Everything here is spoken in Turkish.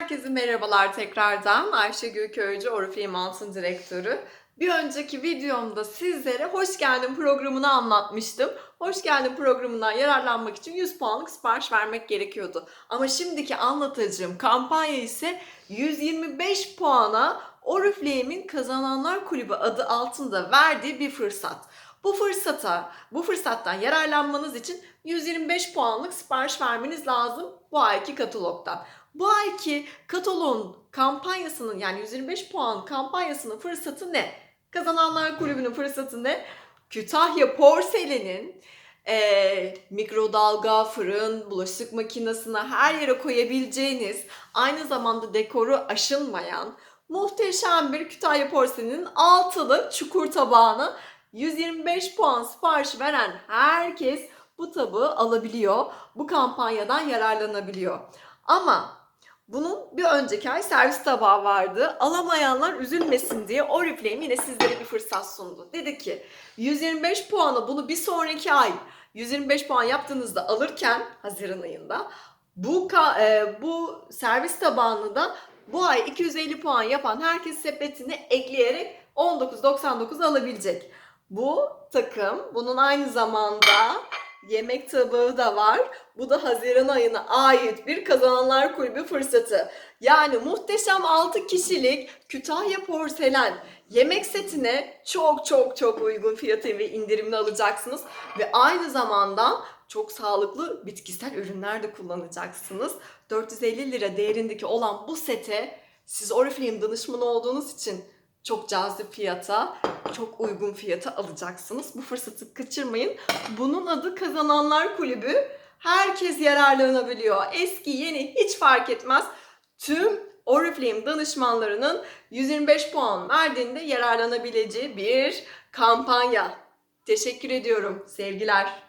Herkese merhabalar tekrardan. Ayşegül Köycü, Oriflame Altın Direktörü. Bir önceki videomda sizlere Hoş Geldin programını anlatmıştım. Hoş Geldin programından yararlanmak için 100 puanlık sipariş vermek gerekiyordu. Ama şimdiki anlatacağım kampanya ise 125 puana Oriflame'in Kazananlar Kulübü adı altında verdiği bir fırsat. Bu fırsata, bu fırsattan yararlanmanız için 125 puanlık sipariş vermeniz lazım bu ayki katalogdan. Bu ayki kataloğun kampanyasının yani 125 puan kampanyasının fırsatı ne? Kazananlar Kulübü'nün fırsatı ne? Kütahya Porselen'in eee, mikrodalga, fırın, bulaşık makinesine her yere koyabileceğiniz, aynı zamanda dekoru aşınmayan muhteşem bir Kütahya Porselen'in altılı çukur tabağını 125 puan sipariş veren herkes bu tabağı alabiliyor. Bu kampanyadan yararlanabiliyor. Ama bunun bir önceki ay servis tabağı vardı. Alamayanlar üzülmesin diye Oriflame yine sizlere bir fırsat sundu. Dedi ki 125 puanı bunu bir sonraki ay 125 puan yaptığınızda alırken Haziran ayında bu e, bu servis tabağını da bu ay 250 puan yapan herkes sepetine ekleyerek 19.99 alabilecek. Bu takım bunun aynı zamanda yemek tabağı da var. Bu da Haziran ayına ait bir kazananlar kulübü fırsatı. Yani muhteşem 6 kişilik Kütahya porselen yemek setine çok çok çok uygun fiyatı ve indirimli alacaksınız. Ve aynı zamanda çok sağlıklı bitkisel ürünler de kullanacaksınız. 450 lira değerindeki olan bu sete siz Oriflame danışmanı olduğunuz için çok cazip fiyata, çok uygun fiyata alacaksınız. Bu fırsatı kaçırmayın. Bunun adı Kazananlar Kulübü. Herkes yararlanabiliyor. Eski, yeni hiç fark etmez. Tüm Oriflame danışmanlarının 125 puan verdiğinde yararlanabileceği bir kampanya. Teşekkür ediyorum. Sevgiler.